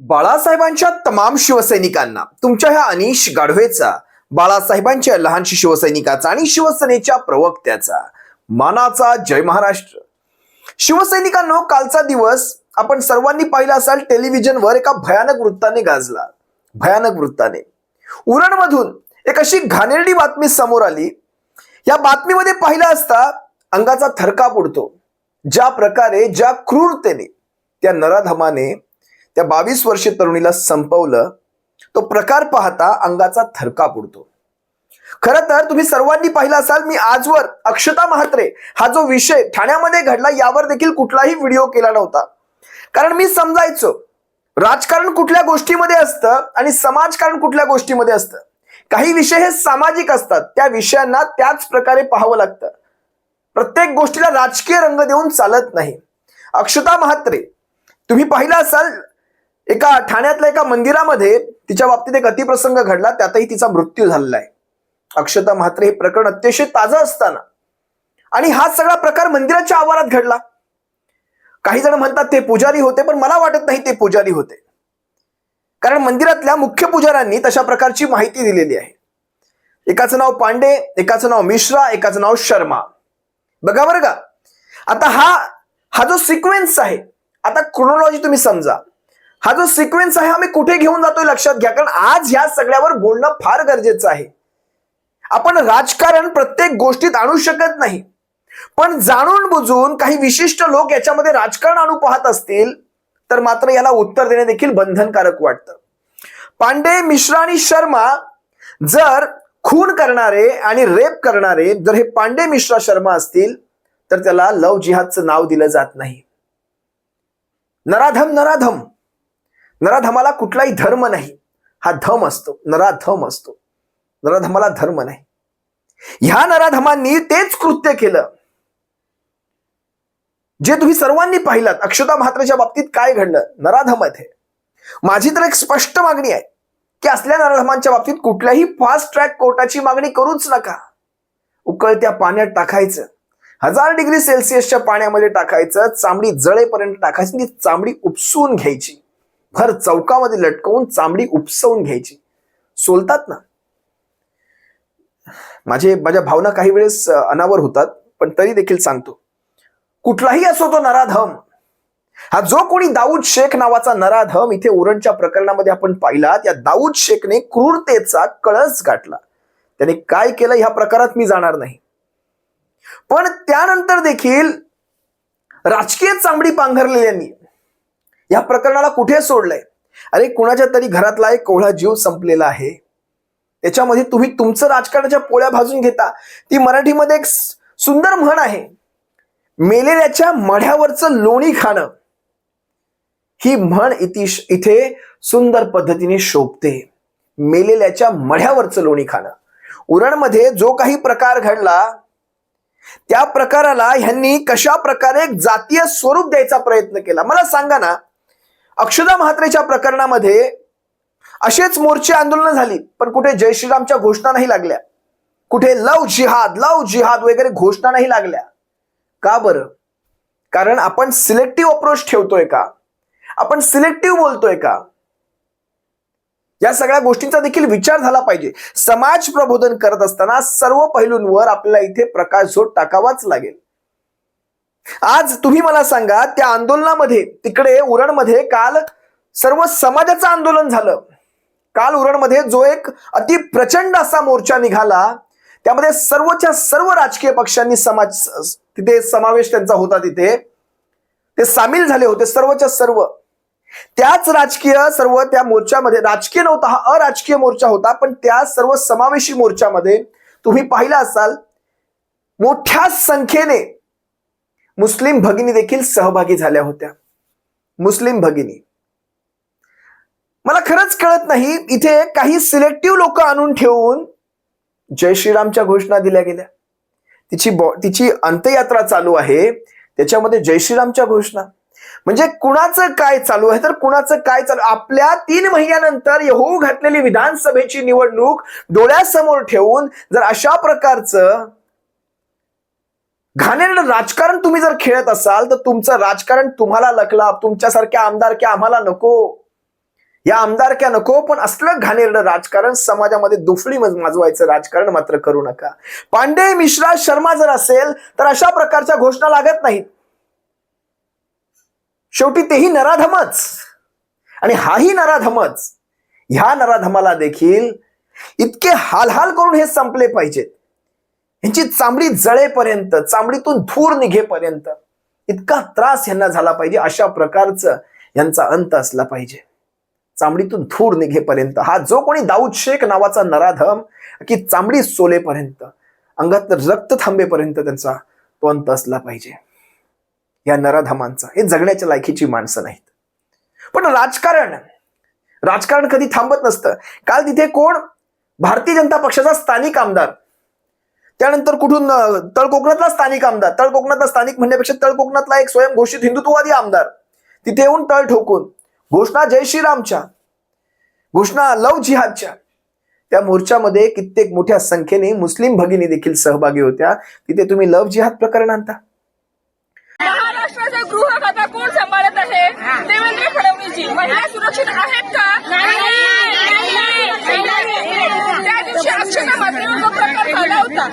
बाळासाहेबांच्या तमाम शिवसैनिकांना तुमच्या ह्या अनिश गाढवेचा बाळासाहेबांच्या लहानशी शिवसैनिकाचा आणि शिवसेनेच्या प्रवक्त्याचा मानाचा जय महाराष्ट्र. शिवसैनिकांनो कालचा दिवस आपण सर्वांनी पाहिला असाल टेलिव्हिजनवर एका भयानक वृत्ताने गाजला. भयानक वृत्ताने. उरणमधून एक अशी घाणेरडी बातमी समोर आली. या बातमीमध्ये पाहिला असता अंगाचा थरकाप उडतो. ज्या प्रकारे ज्या क्रूरतेने त्या नराधमाने त्या बावीस वर्षीय तरुणीला संपवलं तो प्रकार पाहता अंगाचा थरका पुडतो खर तर तुम्ही सर्वांनी पाहिलं असाल मी आजवर अक्षता महात्रे हा जो विषय ठाण्यामध्ये घडला यावर देखील कुठलाही व्हिडिओ केला नव्हता. कारण मी समजायचो राजकारण कुठल्या गोष्टीमध्ये असतं आणि समाजकारण कुठल्या गोष्टीमध्ये असतं. काही विषय हे सामाजिक असतात त्या विषयांना त्याच प्रकारे पाहावं लागतं. प्रत्येक गोष्टीला राजकीय रंग देऊन चालत नाही. अक्षता महात्रे तुम्ही पाहिलं असाल एका ठाण्यातल्या एका मंदिरामध्ये तिच्या बाबतीत एक अतिप्रसंग घडला त्यातही तिचा मृत्यू झालेला आहे. अक्षता म्हात्रे हे प्रकरण अतिशय ताजं असताना आणि हा सगळा प्रकार मंदिराच्या आवारात घडला. काही जण म्हणतात ते पुजारी होते पण मला वाटत नाही ते पुजारी होते. कारण मंदिरातल्या मुख्य पुजाऱ्यांनी तशा प्रकारची माहिती दिलेली आहे. एकाचं नाव पांडे एकाचं नाव मिश्रा एकाचं नाव शर्मा. बघा बरं का. आता हा हा जो सिक्वेन्स आहे आता क्रोनॉलॉजी तुम्ही समजा. हा जो सिक्वेन्स आहे आम्ही कुठे घेऊन जातोय लक्षात घ्या. कारण आज ह्या सगळ्यावर बोलणं फार गरजेचं आहे. आपण राजकारण प्रत्येक गोष्टीत आणू शकत नाही. पण जाणून बुजून काही विशिष्ट लोक याच्यामध्ये राजकारण आणू पाहत असतील तर मात्र याला उत्तर देणे देखील बंधनकारक वाटतं. पांडे मिश्रा आणि शर्मा जर खून करणारे आणि रेप करणारे जर हे पांडे मिश्रा शर्मा असतील तर त्याला लव जिहादचं नाव दिलं जात नाही. नराधम नराधम. नराधमाला कुठलाही धर्म नाही. हा धम असतो. नराधम असतो. नराधमाला धर्म नाही. ह्या नराधमांनी तेच कृत्य केलं. जे तुम्ही सर्वांनी पाहिलात अक्षता म्हात्रेच्या बाबतीत काय घडलं? नराधम हे माझी तर एक स्पष्ट मागणी आहे की असल्या नराधमांच्या बाबतीत कुठल्याही फास्ट ट्रॅक कोर्टाची मागणी करूच नका. उकळत्या पाण्यात टाकायचं. हजार डिग्री सेल्सिअसच्या पाण्यामध्ये टाकायचं चामडी जळेपर्यंत टाकायची ती चामडी उपसून घ्यायची. भर चौकामध्ये लटकवून चांबडी उपसवून घ्यायची. सोलतात ना? माझे माझ्या भावना काही वेळेस अनावर होतात पण तरी देखील सांगतो. कुठलाही असो तो नराधम. हा जो कोणी दाऊद शेख नावाचा नराधम इथे उरणच्या प्रकरणामध्ये आपण पाहिला या दाऊद शेखने क्रूरतेचा कळस गाठला. त्याने काय केलं ह्या प्रकारात मी जाणार नाही. पण त्यानंतर देखील राजकीय चांबडी पांघरलेल्यांनी या प्रकरणाला कुठे सोडलंय? अरे कुणाच्या तरी घरातला एक कोवळा जीव संपलेला आहे. त्याच्यामध्ये तुम्ही तुमचं राजकारणाच्या पोळ्या भाजून घेता. ती मराठीमध्ये एक सुंदर म्हण आहे. मेलेल्याच्या मढ्यावरचं लोणी खाणं. ही म्हण इतिश इथे सुंदर पद्धतीने शोभते. मेलेल्याच्या मढ्यावरचं लोणी खाणं. उरणमध्ये जो काही प्रकार घडला त्या प्रकाराला ह्यांनी कशा प्रकारे जातीय स्वरूप द्यायचा प्रयत्न केला? मला सांगा ना. अक्षदा म्हात्रेच्या प्रकरणामध्ये असेच मोर्चे आंदोलन झाली पण कुठे जय श्रीरामच्या घोषणा नाही लागल्या. कुठे लव जिहाद लव जिहाद वगैरे घोषणा नाही लागल्या. का बरं? कारण आपण सिलेक्टिव्ह अप्रोच ठेवतोय का? आपण सिलेक्टिव्ह बोलतोय का? या सगळ्या गोष्टींचा देखील विचार झाला पाहिजे. समाज प्रबोधन करत असताना सर्व पैलूंवर आपल्याला इथे प्रकाशझोत टाकावाच लागेल. आज तुम्ही मला सांगा त्या आंदोलनामध्ये तिकडे उरणमध्ये काल सर्व समाजाचं आंदोलन झालं. काल उरणमध्ये जो एक अति प्रचंड असा मोर्चा निघाला त्यामध्ये सर्वच्या सर्व राजकीय पक्षांनी समाज तिथे समावेश त्यांचा होता तिथे. ते सामील झाले होते सर्वच्या सर्व. त्याच राजकीय सर्व त्या मोर्चामध्ये राजकीय नव्हता हा अराजकीय मोर्चा होता पण त्या सर्व समावेशी मोर्चामध्ये तुम्ही पाहिला असाल मोठ्या संख्येने मुस्लिम भगिनी देखील सहभागी झाल्या होत्या. मुस्लिम भगिनी. मला खरंच कळत नाही इथे काही सिलेक्टिव्ह लोक आणून ठेवून जय श्रीरामच्या घोषणा दिल्या गेल्या. तिची बॉ- तिची अंत्ययात्रा चालू आहे त्याच्यामध्ये जय श्रीरामच्या घोषणा. म्हणजे कुणाचं काय चालू आहे? तर कुणाचं काय चालू आपल्या तीन महिन्यानंतर येऊ घातलेली विधानसभेची निवडणूक डोळ्यासमोर ठेवून जर अशा प्रकारचं घाणेरडं राजकारण तुम्ही जर खेळत असाल तर तुमचं राजकारण तुम्हाला लकला तुमच्यासारख्या आमदारक्या आम्हाला नको. या आमदारक्या नको पण असलं घाणेरडं राजकारण समाजामध्ये दुफळी माजवायचं राजकारण मात्र करू नका. पांडे मिश्रा शर्मा जर असेल तर अशा प्रकारच्या घोषणा लागत नाहीत. शेवटी तेही नराधमच. आणि हाही नराधमच. ह्या नराधमाला देखील इतके हालहाल करून हे संपले पाहिजेत. यांची चांबडी जळेपर्यंत चांबडीतून धूर निघेपर्यंत इतका त्रास यांना झाला पाहिजे अशा प्रकारचं यांचा अंत असला पाहिजे. चांबडीतून धूर निघेपर्यंत. हा जो कोणी दाऊद शेख नावाचा नराधम की चांबडी सोलेपर्यंत अंगात रक्त थांबेपर्यंत त्यांचा तो अंत असला पाहिजे. या नराधमांचा. हे जगण्याच्या लायकीची माणसं नाहीत. पण राजकारण राजकारण कधी थांबत नसतं. काल तिथे कोण? भारतीय जनता पक्षाचा स्थानिक आमदार. त्यानंतर कुठून तळ कोकणातला स्थानिक आमदार. तळ कोकणातला स्थानिक म्हणण्यापेक्षा तळ कोकणातला एक स्वयंघोषित हिंदुत्ववादी आमदार. तिथे येऊन तळ ठोकून घोषणा जय श्रीरामच्या घोषणा लव जिहादच्या. त्या मोर्चामध्ये कित्येक मोठ्या संख्येने मुस्लिम भगिनी देखील सहभागी होत्या. तिथे तुम्ही लव जिहाद प्रकरण आणता. महाराष्ट्राचा गृह खाता कोण सांभाळत आहे? देवेंद्र फडणवीसजी. महिला सुरक्षित आहेत का त्या दिवशी अक्षता मातेवर जो प्रकार झाला होता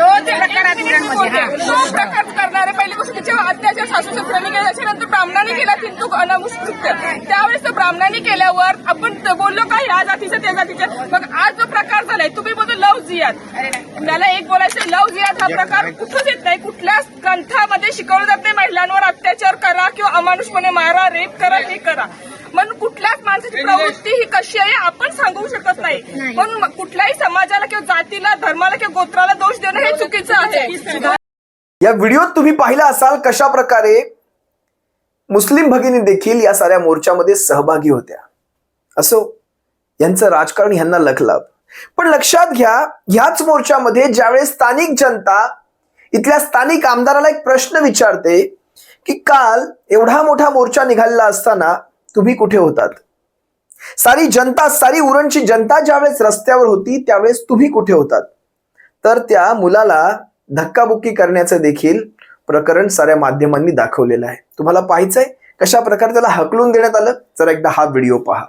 तो प्रकार करणारे. पहिली गोष्ट तिच्या अत्याचार सासूचे प्रेमी केले त्याच्यानंतर ब्राह्मणाने केला हिंदू अनामुष्कृत्य त्यावेळेस तो ब्राह्मणाने केल्यावर आपण बोललो का ह्या जातीचं त्या जातीचं? मग आज जो प्रकार झालाय तुम्ही बोलतो लव जियाद मला एक बोलायचं लव जियाद हा प्रकार कुठंच येत नाही. कुठल्याच ग्रंथामध्ये शिकवलं जात नाही महिलांवर अत्याचार करा किंवा अमानुषपणे मारा रेप करा हे करा. म्हणून कुठल्याच माणसाची प्रवृत्ती ही कशी आहे आपण सांगू शकत नाही. पण कुठल्याही समाजाला किंवा जातीला धर्माला किंवा गोत्राला दोष देणं हे चुकीचं आहे. या व्हिडिओत तुम्ही पाहिला असाल कशा प्रकारे मुस्लिम भगिनी देखील या साऱ्या मोर्चामध्ये सहभागी होत्या. असो यांचं राजकारण यांना लखलाभ पण लक्षात घ्या ह्याच मोर्चामध्ये ज्यावेळेस स्थानिक जनता इथल्या स्थानिक आमदाराला एक प्रश्न विचारते की काल एवढा मोठा मोर्चा निघालेला असताना तुम्ही कुठे होतात? सारी जनता सारी उरणची जनता ज्यावेळेस रस्त्यावर होती त्यावेळेस तुम्ही कुठे होतात? तर त्या मुलाला धक्काबुक्की करण्याचं देखील प्रकरण साऱ्या माध्यमांनी दाखवलेलं आहे. तुम्हाला पाहायचंय कशा प्रकारे त्याला हकलून देण्यात आलं? जरा एकदा हा व्हिडिओ पहा.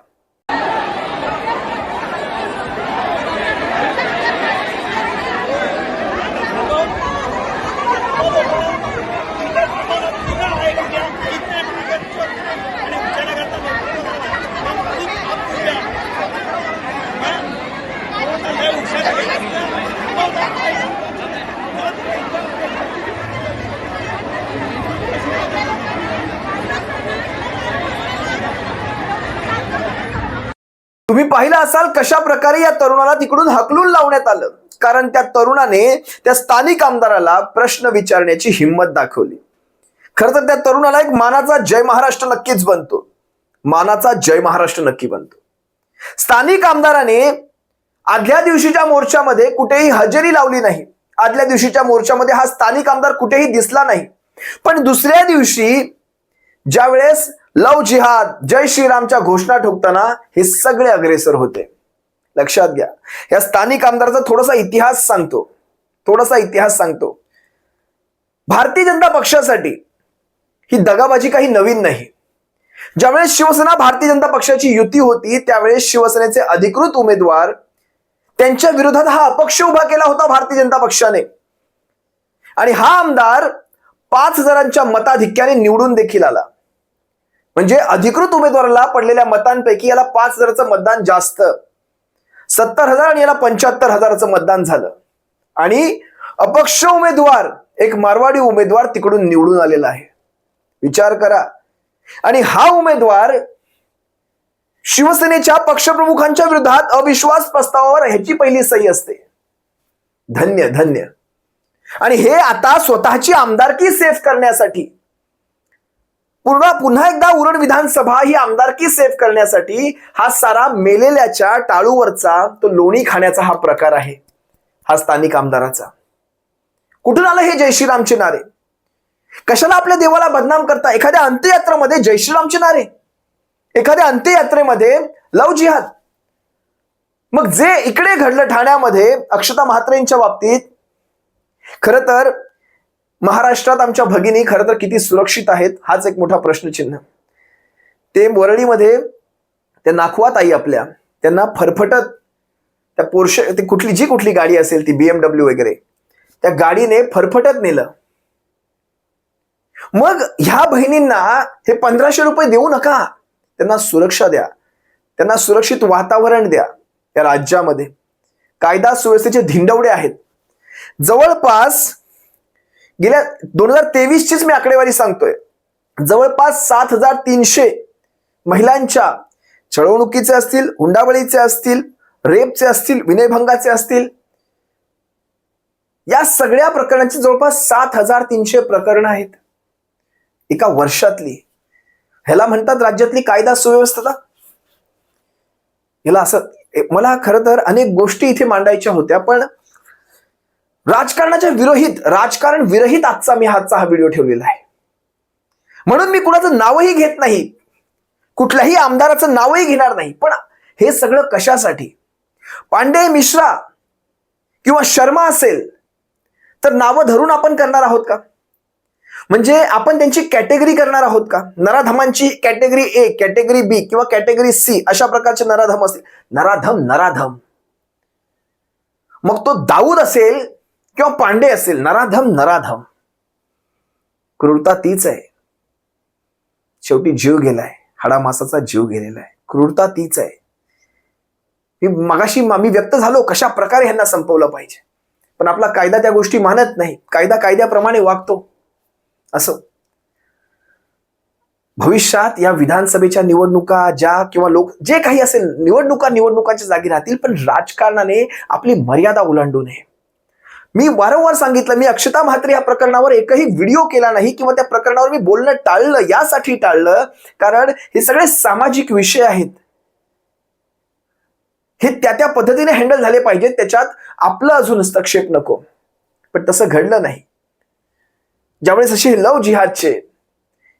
तुम्ही पाहिलं असाल कशा प्रकारे या तरुणाला तिकडून हकलून लावण्यात आलं? कारण त्या तरुणाने त्या स्थानिक आमदाराला प्रश्न विचारण्याची हिंमत दाखवली. खर तर त्या तरुणाला एक मानाचा जय महाराष्ट्र नक्कीच बनतो. मानाचा जय महाराष्ट्र नक्की बनतो. स्थानिक आमदाराने आदल्या दिवशीच्या मोर्चामध्ये कुठेही हजेरी लावली नाही. आदल्या दिवशीच्या मोर्चामध्ये हा स्थानिक आमदार कुठेही दिसला नाही. पण दुसऱ्या दिवशी ज्यावेळेस लव जिहाद जय श्रीरामच्या घोषणा ठोकताना हे सगळे अग्रेसर होते. लक्षात घ्या. या स्थानिक आमदाराचा थोडासा इतिहास सांगतो. थोडासा इतिहास सांगतो. भारतीय जनता पक्षासाठी ही दगाबाजी काही नवीन नाही. ज्यावेळेस शिवसेना भारतीय जनता पक्षाची युती होती त्यावेळेस शिवसेनेचे अधिकृत उमेदवार त्यांच्या विरोधात हा अपक्ष उभा केला होता भारतीय जनता पक्षाने. आणि हा आमदार पाच हजारांच्या मताधिक्याने निवडून देखील आला. म्हणजे अधिकृत उमेदवाराला पडलेल्या मतांपैकी याला पाच हजाराचं मतदान जास्त. सत्तर हजार आणि याला पंच्याहत्तर हजाराचं मतदान झालं. आणि अपक्ष उमेदवार एक मारवाडी उमेदवार तिकडून निवडून आलेला आहे. विचार करा. आणि हा उमेदवार शिवसेनेच्या पक्षप्रमुखांच्या विरोधात अविश्वास प्रस्तावावर ह्याची पहिली सही असते. धन्य धन्य. आणि हे आता स्वतःची आमदारकी सेफ करण्यासाठी पुन्हा पुन्हा एकदा उरण विधानसभा ही आमदारकी सेफ करण्यासाठी हा सारा मेलेल्याच्या टाळूवरचा तो लोणी खाण्याचा हा प्रकार आहे. हा स्थानिक आमदाराचा. कुठून आलं हे जय श्रीरामचे नारे? कशाला आपल्या देवाला बदनाम करता? एखाद्या अंत्ययात्रेमध्ये जय श्रीरामचे नारे. एखाद्या अंत्ययात्रेमध्ये लव जिहाद. मग जे इकडे घडलं ठाण्यामध्ये अक्षता म्हात्रेंच्या बाबतीत खर तर महाराष्ट्रात आमच्या भगिनी खरं तर किती सुरक्षित आहेत हाच एक मोठा प्रश्नचिन्ह. ते वरळीमध्ये त्या नाखवात आई आपल्या त्यांना फरफटत त्या पोर्श ती कुठली जी कुठली गाडी असेल ती बीएमडब्ल्यू वगैरे त्या गाडीने फरफटत नेलं. मग ह्या बहिणींना हे पंधराशे रुपये देऊ नका. त्यांना सुरक्षा द्या. त्यांना सुरक्षित वातावरण द्या या राज्यामध्ये. कायदा सुव्यवस्थेचे धिंडवडे आहेत. जवळपास गेल्या दोन हजार तेवीसचीच मी आकडेवारी सांगतोय. जवळपास सात हजार तीनशे महिलांच्या छळवणुकीचे असतील हुंडाबळीचे असतील रेपचे असतील विनयभंगाचे असतील या सगळ्या प्रकरणांची जवळपास सात हजार तीनशे प्रकरणं आहेत. एका वर्षातली. ह्याला म्हणतात राज्यातली कायदा सुव्यवस्था. याला असं मला खरं तर अनेक गोष्टी इथे मांडायच्या होत्या पण राजकारणाच्या विरोहित राजकारण विरहित आजचा मी आजचा हा व्हिडिओ ठेवलेला आहे. म्हणून मी कुणाचं नावही घेत नाही. कुठल्याही आमदाराचं नावही घेणार नाही. पण हे सगळं कशासाठी? पांडे मिश्रा किंवा शर्मा असेल तर नावं धरून आपण करणार आहोत का? म्हणजे आपण त्यांची कॅटेगरी करणार आहोत का? नराधमांची कॅटेगरी ए कॅटेगरी बी किंवा कॅटेगरी सी अशा प्रकारचे नराधम असतील नराधम नराधम. मग तो दाऊद असेल किंवा पांडे असेल नराधम नराधम. क्रूरता तीच आहे. शेवटी जीव गेलाय. हाडामासाचा जीव गेलेला आहे क्रूरता तीच आहे. मी मगाशी मी व्यक्त झालो कशा प्रकारे ह्यांना संपवलं पाहिजे. पण आपला कायदा त्या गोष्टी मानत नाही. कायदा कायद्याप्रमाणे वागतो. असं. भविष्यात या विधानसभेच्या निवडणुका ज्या किंवा लोक जे काही असेल निवडणुका निवडणुकांच्या जागी राहतील पण राजकारणाने आपली मर्यादा ओलांडू नये. मी वारंवार सांगितलं मी अक्षता म्हात्रे या प्रकरणावर एकही व्हिडिओ केला नाही किंवा त्या प्रकरणावर मी बोलणं टाळलं यासाठी टाळलं. कारण हे सगळे सामाजिक विषय आहेत. हे त्या त्या पद्धतीने हँडल झाले पाहिजेत त्याच्यात आपलं अजून हस्तक्षेप नको. पण तसं घडलं नाही. ज्यावेळेस असे लव जिहादचे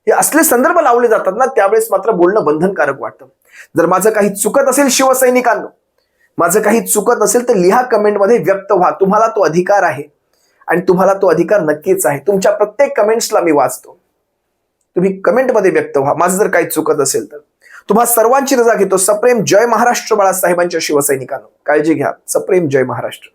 हे असले संदर्भ लावले जातात ना त्यावेळेस मात्र बोलणं बंधनकारक वाटतं. जर माझं काही चुकत असेल शिवसैनिकांना माझं काही चुकत असेल तर लिहा कमेंटमध्ये व्यक्त व्हा. तुम्हाला तो अधिकार आहे आणि तुम्हाला तो अधिकार नक्कीच आहे. तुमच्या प्रत्येक कमेंट्सला मी वाचतो. तुम्ही कमेंटमध्ये व्यक्त व्हा. माझं जर काही चुकत असेल तर. तुम्हा सर्वांची रजा घेतो. सप्रेम जय महाराष्ट्र बाळासाहेबांच्या शिवसैनिकांनो. काळजी घ्या. सप्रेम जय महाराष्ट्र.